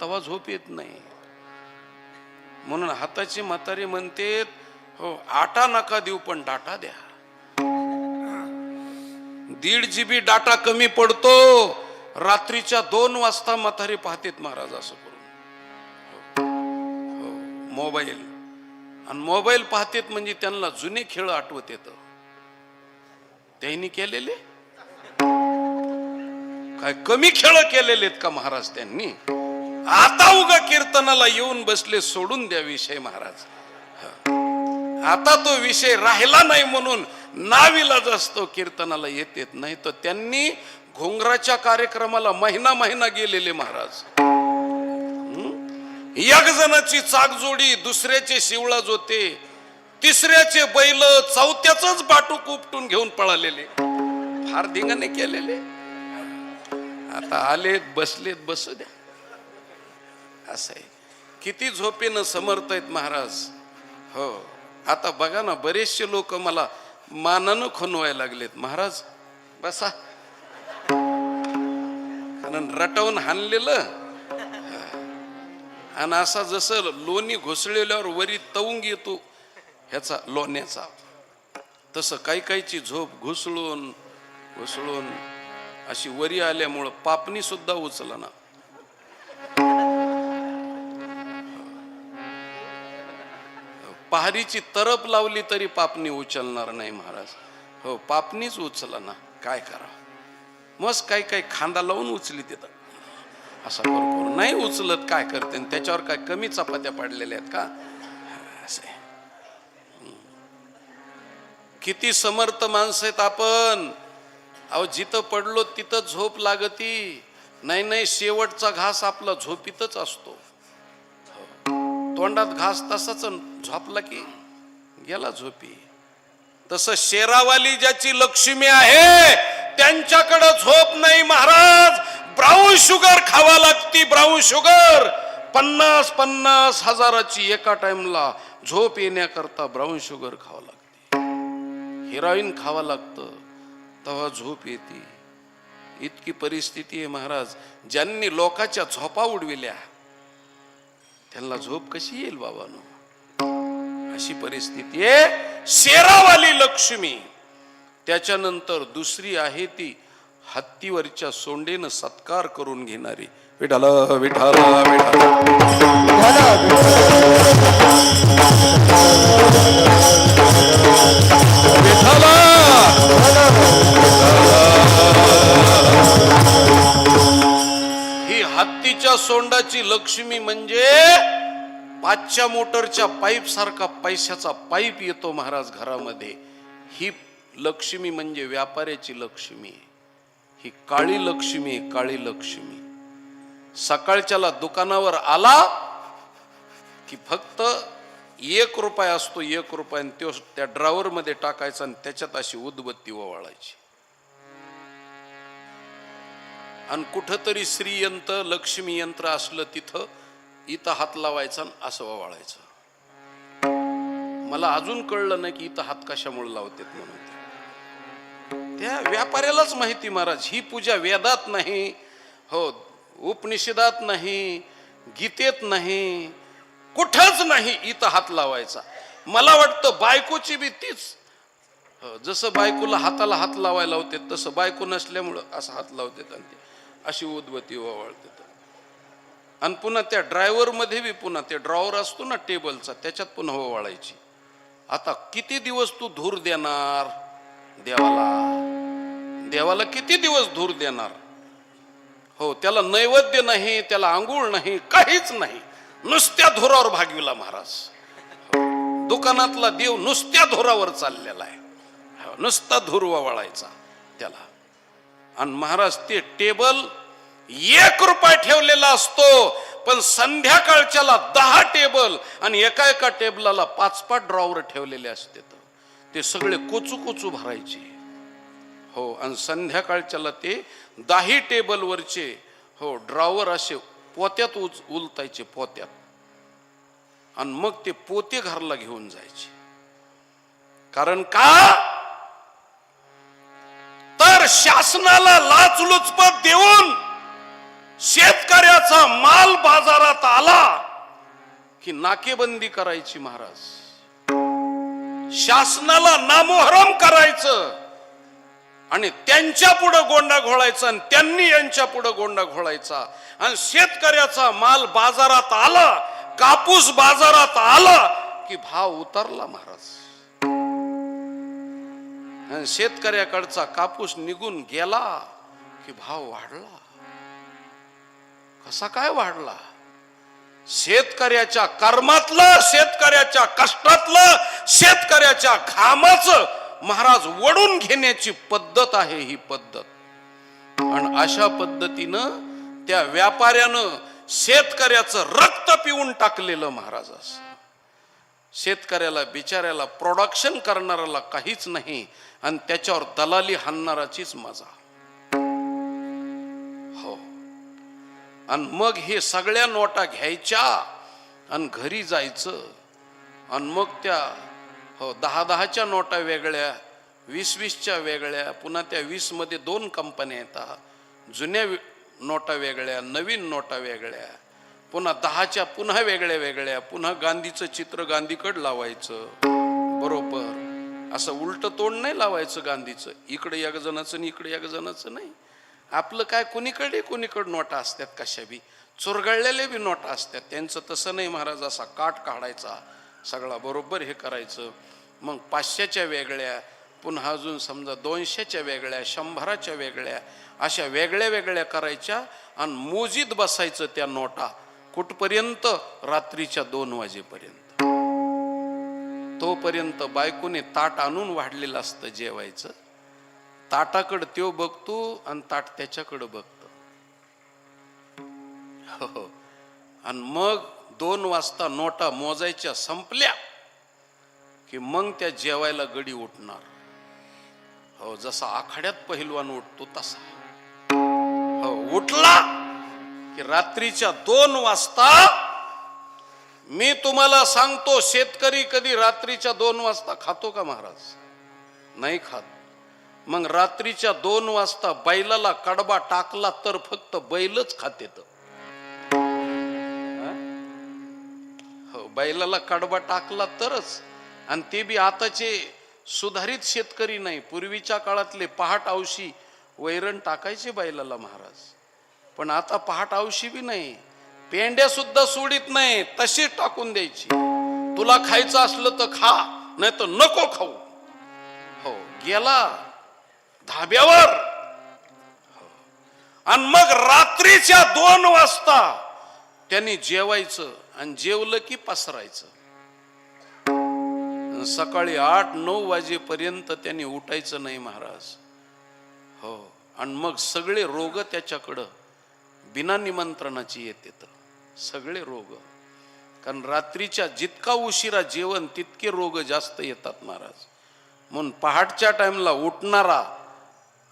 तवा झोप येत नाही. म्हणून हाताची म्हातारी म्हणते हो आटा नका देऊ पण डाटा द्या. दीड जीबी डाटा कमी पडतो रात्रीच्या दोन वाजता म्हातारी पाहतेत महाराज असं करून. हो, हो, मोबाईल. आणि मोबाईल पाहतेत म्हणजे त्यांना जुने खेळ आठवत येत. त्यांनी केलेले? काय कमी खेळ केलेले आहेत का महाराज त्यांनी? आता उगा कीर्तनाला येऊन बसले सोडून द्या विषय महाराज. आता तो विषय राहिला नाही म्हणून नाविलाज असतो कीर्तनाला येतेत नाही तर त्यांनी घोंगराच्या कार्यक्रमाला महिना महिना गेलेले महाराज. एक जणाची चाकजोडी दुसऱ्याचे शिवळा जोते तिसऱ्याचे बैल चौथ्याच बाटूक उपटून घेऊन पळालेले. फार धिंगाणे केलेले. आता आलेत बसलेत बसू द्या. असं आहे. किती झोपेनं समर्थ आहेत महाराज. हो. आता बघा ना बरेचसे लोक मला मानानं खणवायला लागलेत. महाराज बसा. कारण रटवून हाणलेलं. आणि असा जसं लोणी घुसळलेल्यावर वरी तवंग येतो ह्याचा लोण्याचा. तसं काही काहीची झोप घुसळून घुसळून अशी वरी आल्यामुळं पापणी सुद्धा उचलना. पहारीची तरप लावली तरी पापणी उचलणार नाही महाराज. हो पापणीच उचला ना. काय करा? मस्त काही काही खांदा लावून उचली तिथं. असा भरपूर. नाही उचलत काय करते? आणि त्याच्यावर काय कमी चपात्या पडलेल्या आहेत का? असं. आहे. किती समर्थ माणसं आहेत आपण. अहो जिथं पडलो तिथं झोप लागती. नाही नाही शेवटचा घास आपला झोपीतच असतो. तोंडात घास तसाच झोपला की गेला झोपी. तसं शेरावाली ज्याची लक्ष्मी आहे त्यांच्याकडे झोप नाही महाराज. ब्राऊन शुगर खावा लागती ब्राऊन शुगर पन्नास पन्नास हजाराची एका टाइमला झोप येण्याकरता ब्राऊन शुगर खावं लागते. हिरोईन खावं लागतं तेव्हा झोप येते. इतकी परिस्थिती आहे महाराज ज्यांनी लोकाच्या झोपा उडविल्या. त्यांना झोप कशी येईल बाबानो? अशी परिस्थिती आहे. शेरावाली लक्ष्मी त्याच्यानंतर दुसरी आहे ती हत्तीवरच्या सोंडेनं सत्कार करून घेणारी. विठाल विठाला विठाल हत्तीच्या सोंडाची लक्ष्मी म्हणजे पाचच्या मोटरच्या पाईप सारखा पैशाचा पाईप येतो महाराज घरामध्ये. ही लक्ष्मी म्हणजे व्यापाऱ्याची लक्ष्मी ही काळी लक्ष्मी काळी लक्ष्मी. सकाळच्याला दुकानावर आला की फक्त एक रुपया असतो एक रुपया आणि तो त्या ड्रावर मध्ये टाकायचा आणि त्याच्यात अशी उदबत्ती ओवाळायची. आणि कुठंतरी श्रीयंत्र लक्ष्मी यंत्र असलं तिथं इथं हात लावायचा आणि असं ओवाळायचं. मला अजून कळलं नाही की इथं हात कशामुळे लावतात म्हणून त्या व्यापाऱ्यालाच माहिती महाराज ही पूजा वेदात नाही हो उपनिषदात नाही गीतेत नाही कुठंच नाही इथं हात लावायचा. मला वाटतं बायकोची बी तीच. जसं बायकोला हाताला हात लावायला लावते तसं बायको नसल्यामुळं असं हात लावतात आणि ते. अशी उदबत्ती ओवाळतात. आणि पुन्हा त्या ड्रायव्हरमध्ये बी पुन्हा ते ड्रॉवर असतो ना टेबलचा त्याच्यात पुन्हा ओवाळायची. आता किती दिवस तू धूर देणार? देवाला. देवाला किती दिवस धूर देणार? हो त्याला नैवेद्य नाही त्याला आंघोळ नाही काहीच नाही. नुसत्या धुरावर भागविला महाराज. दुकानातला देव नुसत्या धुरावर चाललेला आहे. हो, नुसता धूर वळायचा त्याला. आणि महाराज ते टेबल एक रुपये ठेवलेला असतो पण संध्याकाळच्याला दहा टेबल आणि एका एका टेबलाला पाच पाच ड्रॉवर ठेवलेले असते ते सगळे कोचू कोचू भरायचे. हो आणि संध्याकाळच्याला ते दाही टेबलवरचे हो ड्रॉवर असे पोत्यात उच उलतायचे पोत्यात. आणि मग ते पोते घरला घेऊन जायचे. कारण का? शासनाला लाचलुचपत देऊन शेतकऱ्याचा माल बाजारात आला की नाकेबंदी करायची महाराज. शासनाला नामोहरम करायचं आणि त्यांच्या पुढं गोंडा घोळायचा आणि त्यांनी यांच्या पुढं गोंडा घोळायचा. आणि शेतकऱ्याचा माल बाजारात आला कापूस बाजारात आला की भाव उतरला महाराज. आणि शेतकऱ्याकडचा कापूस निघून गेला की भाव वाढला. कसा काय वाढला? शेतकऱ्याच्या कर्मातलं शेतकऱ्याच्या कष्टातलं शेतकऱ्याच्या घामाचं महाराज वडून घेण्याची पद्धत आहे ही पद्धत. आणि अशा पद्धतीनं त्या व्यापाऱ्यानं शेतकऱ्याचं रक्त पिऊन टाकलेलं महाराज असं. शेतकऱ्याला बिचाऱ्याला प्रोडक्शन करणाऱ्याला काहीच नाही. आणि त्याच्यावर दलाली हाणणाराचीच मजा. हो. आणि मग हे सगळ्या नोटा घ्यायच्या आणि घरी जायचं. आणि मग त्या हो दहा दहाच्या नोटा वेगळ्या वीस वीसच्या वेगळ्या पुन्हा त्या वीसमध्ये दोन कंपन्या येतात. जुन्या नोटा वेगळ्या नवीन नोटा वेगळ्या. पुन्हा दहाच्या पुन्हा वेगळ्या वेगळ्या पुन्हा गांधीचं चित्र गांधीकड लावायचं. बरोबर. असं उलट तोंड नाही लावायचं गांधीचं. इकडे एक जणाचं आणि इकडे एक जणाचं नाही. आपलं काय कुणीकडे कुणीकडे नोटा असतात कशा बी. चुरगळलेले बी नोटा असतात. त्यांचं तसं नाही महाराज असा काट काढायचा. सगळा बरोबर हे करायचं. मग पाचशेच्या वेगळ्या पुन्हा अजून समजा दोनशेच्या वेगळ्या शंभराच्या वेगळ्या अशा वेगळ्या वेगळ्या करायच्या आणि मोजीत बसायचं त्या नोटा. कुठपर्यंत? रात्रीच्या दोन वाजेपर्यंत. तोपर्यंत बायकोने ताट आणून वाढलेलं असतं जेवायचं. ताटाकडं त्यो बघतो आणि ताट त्याच्याकडं बघतो. हो, हो आणि मग दोन वाजता नोटा मोजायच्या संपल्या की मग त्या जेवायला गडी उठणार. हो जसा आखाड्यात पहिलवान उठतो तसा. हो उठला. की रात्रीच्या दोन वाजता मी तुम्हाला सांगतो शेतकरी कधी रात्रीच्या दोन वाजता खातो का महाराज? नाही खात. मग रात्रीच्या दोन वाजता बैलाला कडबा टाकला तर फक्त बैलच खाते तर हो? बैलाला कडबा टाकला तरच. आणि ते बी आताचे सुधारित शेतकरी नाही. पूर्वीच्या काळातले पहाट औशी वैरण टाकायचे बैलाला महाराज. पण आता पहाट औशी बी नाही. पेंड्या सुद्धा सोडित नाही तशी टाकून द्यायची. तुला खायचं असलं तर खा नाही तर नको खाऊ. हो गेला. धाब्यावर. हो. आणि मग रात्रीच्या दोन वाजता त्यांनी जेवायचं आणि जेवलं की पसरायचं. सकाळी आठ नऊ वाजेपर्यंत त्यांनी उठायचं नाही महाराज. हो. आणि मग सगळे रोग त्याच्याकडं बिना निमंत्रणाची येते तर. सगळे रोग. कारण रात्रीच्या जितका उशिरा जेवण तितके रोग जास्त येतात महाराज. म्हणून पहाटच्या टाईमला उठणारा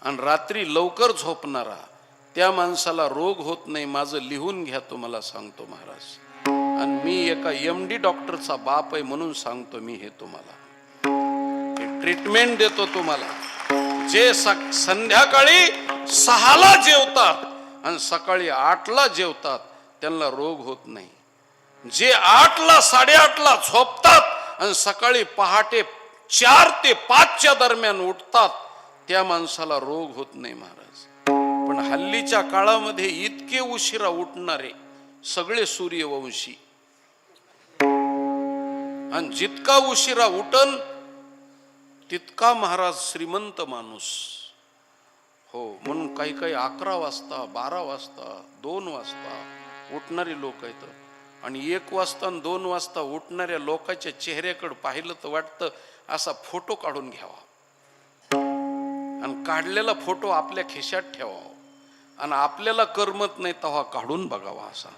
आणि रात्री लवकर झोपणारा त्या माणसाला रोग होत नाही माझं लिहून घ्या तुम्हाला सांगतो महाराज. आणि मी एका एम डी डॉक्टरचा बाप आहे म्हणून सांगतो मी हे तुम्हाला. ट्रीटमेंट देतो तुम्हाला. जे स- संध्याकाळी सहाला जेवतात आणि सकाळी आठला जेवतात त्यांना रोग होत नाही. जे आठला साडेआठला झोपतात आणि सकाळी पहाटे चार ते पाचच्या दरम्यान उठतात त्या माणसाला रोग होत नाही महाराज. पण हल्लीच्या काळामध्ये इतके उशिरा उठणारे सगळे सूर्यवंशी. आणि जितका उशिरा उठन तितका महाराज श्रीमंत माणूस. हो म्हणून काही काही अकरा वाजता बारा वाजता दोन वाजता उठणारी लोक आहेत. आणि एक वाजता आणि दोन वाजता उठणाऱ्या लोकांच्या चेहऱ्याकडे पाहिलं तर वाटतं असा फोटो काढून घ्यावा. आणि काढलेला फोटो आपल्या खिशात ठेवावा. आणि आपल्याला करमत नाही तेव्हा काढून बघावा असा.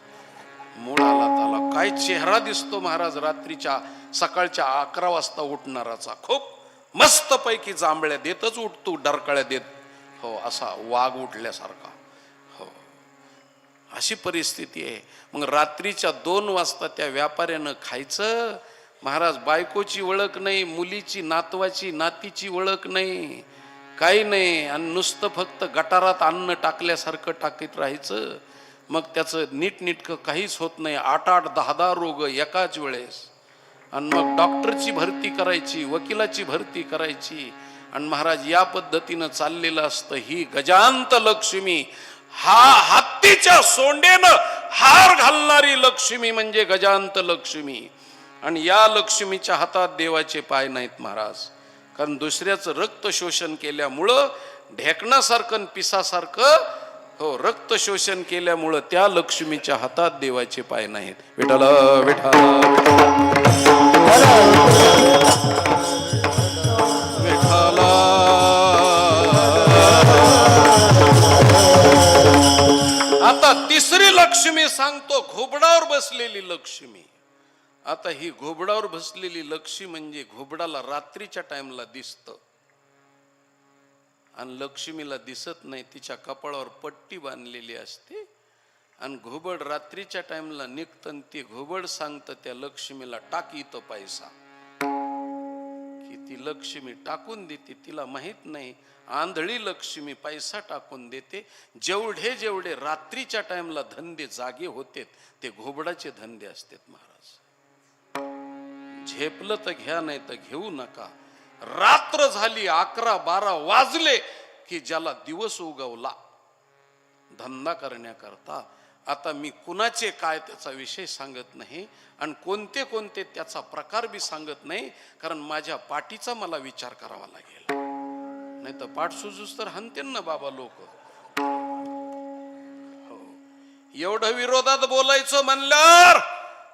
मुळाला त्याला काय चेहरा दिसतो महाराज रात्रीच्या सकाळच्या अकरा वाजता उठणाराचा. खूप मस्तपैकी जांभळ्या देतच उठतो डरकळ्या देत. हो असा वाघ उठल्यासारखा. हो. अशी परिस्थिती आहे. मग रात्रीच्या दोन वाजता त्या व्यापाऱ्यानं खायचं. महाराज बायकोची ओळख नाही मुलीची नातवाची नातीची ओळख नाही काही नाही. आणि नुसतं फक्त गटारात अन्न टाकल्यासारखं टाकीत राहायचं. मग त्याचं नीटनीटकं काहीच होत नाही. आठ आठ दहा दहा रोग एकाच वेळेस. आणि मग डॉक्टरची भरती करायची वकिलाची भरती करायची. आणि महाराज या पद्धतीनं चाललेलं असतं ही गजांत लक्ष्मी. हा हत्तीच्या सोंडेनं हार घालणारी लक्ष्मी म्हणजे गजांत लक्ष्मी. आणि या लक्ष्मीच्या हातात देवाचे पाय नाहीत महाराज. कारण दुसऱ्याचं रक्त शोषण केल्यामुळं ढेकणासारखं आणि पिसासारखं हो रक्त शोषण केल्यामुळं त्या लक्ष्मीच्या हातात देवाचे पाय नाहीत. विठाला विठाला लक्ष्मी सांगतो घोबडावर बसलेली लक्ष्मी. आता ही घोबडावर बसलेली लक्ष्मी म्हणजे घोबडाला रात्रीच्या टाइमला दिसतं. आणि लक्ष्मीला दिसत नाही तिच्या कपाळावर पट्टी बांधलेली असते. आणि घोबड रात्रीच्या टाइमला निघतं आणि ती घोबड सांगतं त्या लक्ष्मीला टाकी इथं पैसा. ती लक्ष्मी टाकून देते तिला माहीत नाही. आंधळी लक्ष्मी पैसा टाकून देते. जेवढे जेवढे रात्रीच्या टाइमला धंदे जागे होते ते घोबडाचे धंदे असतात महाराज. झेपलं तर घ्या नाही तर घेऊ नका. रात्र झाली अकरा बारा वाजले की ज्याला दिवस उगवला धंदा करण्याकरता आता मी कुणाचे काय त्याचा विषय सांगत नाही आणि कोणते कोणते त्याचा प्रकार बी सांगत नाही कारण माझ्या पाठीचा मला विचार करावा लागेल. नाही तर पाठ सुजूस तर हानते ना बाबा लोक. हो. एवढं विरोधात बोलायचं म्हणल्यावर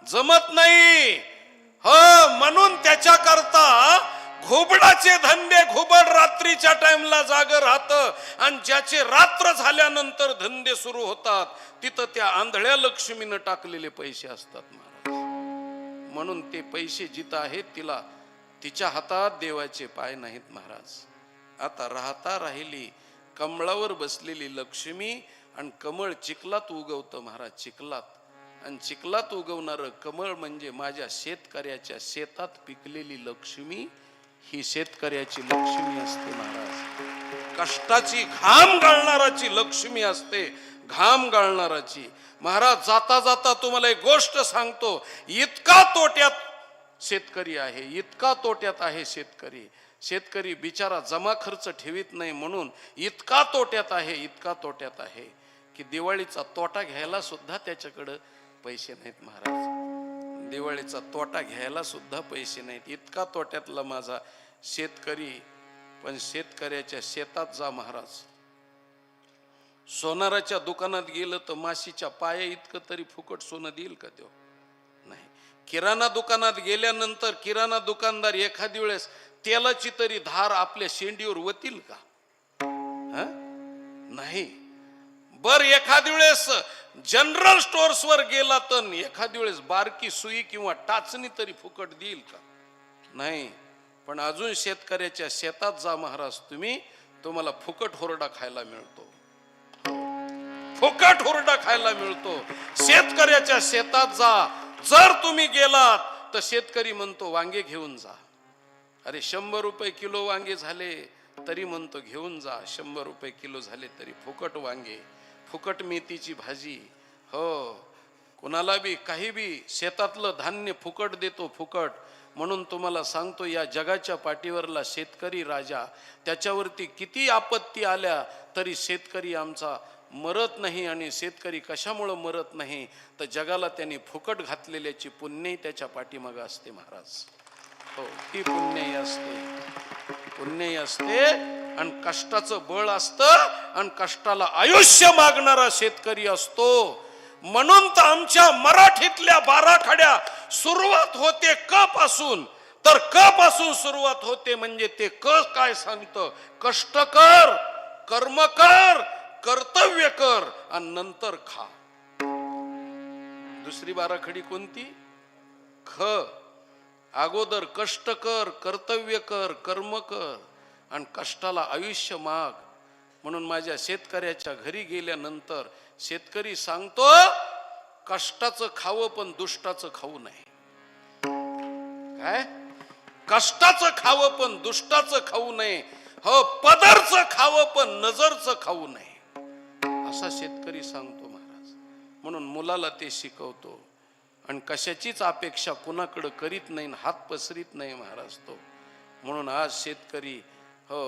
जमत नाही. ह म्हणून त्याच्या करता घोबडाचे धंदे घोबड रात्रीच्या टाइमला जाग राहत आणि ज्याचे रात्र झाल्यानंतर धंदे सुरू होतात तिथं त्या आंधळ्या लक्ष्मीनं टाकलेले पैसे असतात महाराज. म्हणून ते पैसे जिथं आहेत तिला तिच्या हातात देवाचे पाय नाहीत महाराज. आता राहता राहिली कमळावर बसलेली लक्ष्मी आणि कमळ चिखलात उगवतं महाराज चिखलात. आणि चिखलात उगवणारं कमळ म्हणजे माझ्या शेतकऱ्याच्या शेतात पिकलेली लक्ष्मी ही शेतकऱ्याची लक्ष्मी असते महाराज. कष्टाची घाम गाळणाराची लक्ष्मी असते घाम गाळणाराची. महाराज जाता जाता तुम्हाला एक गोष्ट सांगतो इतका तोट्यात शेतकरी आहे इतका तोट्यात आहे शेतकरी. शेतकरी बिचारा जमा खर्च ठेवीत नाही म्हणून इतका तोट्यात आहे इतका तोट्यात आहे की दिवाळीचा तोटा घ्यायला सुद्धा त्याच्याकडं पैसे नाहीत महाराज. दिवाळीचा तोटा घ्यायला सुद्धा पैसे नाहीत. इतका तोट्यातला माझा शेतकरी पण शेतकऱ्याच्या शेतात जा महाराज. सोनाराच्या दुकानात गेलं तर माशीच्या पाया इतकं तरी फुकट सोनं देईल का तो नाही. किराणा दुकानात गेल्यानंतर किराणा दुकानदार एखादी वेळेस तेलाची तरी धार आपल्या शेंडीवर वतील का? नाही. बर एखाद्या वेळेस जनरल स्टोअर्सवर गेला तर एखादी वेळेस बारकी सुई किंवा टाचणी तरी फुकट देईल का? नाही. पण अजून शेतकऱ्याच्या शेतात जा महाराज तुम्ही तुम्हाला फुकट होरडा खायला मिळतो. फुकट होरडा खायला मिळतो. शेतकऱ्याच्या शेतात जा. जर तुम्ही गेलात तर शेतकरी म्हणतो वांगे घेऊन जा. अरे शंभर रुपये किलो वांगे झाले तरी म्हणतो घेऊन जा. शंभर रुपये किलो झाले तरी फुकट वांगे. फुकट मेथीची भाजी. हो कोणाला बी काही बी शेतातलं धान्य फुकट देतो फुकट. म्हणून तुम्हाला सांगतो या जगाच्या पाठीवरला शेतकरी राजा त्याच्यावरती किती आपत्ती आल्या तरी शेतकरी आमचा मरत नाही आणि शेतकरी कशामुळं मरत नाही? तर जगाला त्यांनी फुकट घातलेल्याची पुण्यही त्याच्या पाठीमागं असते महाराज. हो ती पुण्यही असते. पुण्यही असते आणि कष्टाचं बळ असतं आणि कष्टाला आयुष्य मागणारा शेतकरी असतो. म्हणून तर आमच्या मराठीतल्या बारा खड्या सुरुवात होते क पासून तर क पासून सुरुवात होते म्हणजे ते क काय सांगतं? कष्ट कर कर्म कर कर्तव्य कर आणि नंतर खा. दुसरी बाराखडी कोणती? ख. अगोदर कष्ट कर कर्तव्य कर कर्म कर आणि कष्टाला आयुष्य माग. म्हणून माझ्या शेतकऱ्याच्या घरी गेल्यानंतर शेतकरी सांगतो कष्टाचं खावं पण दुष्टाचं खाऊ नये. काय? कष्टाचं खावं पण दुष्टाचं खाऊ नये. हो पदरचं खावं पण नजरचं खाऊ नये. असा शेतकरी सांगतो महाराज. म्हणून मुलाला ते शिकवतो. आणि कशाचीच अपेक्षा कुणाकडं करीत नाही हात पसरीत नाही महाराज तो. म्हणून आज शेतकरी हो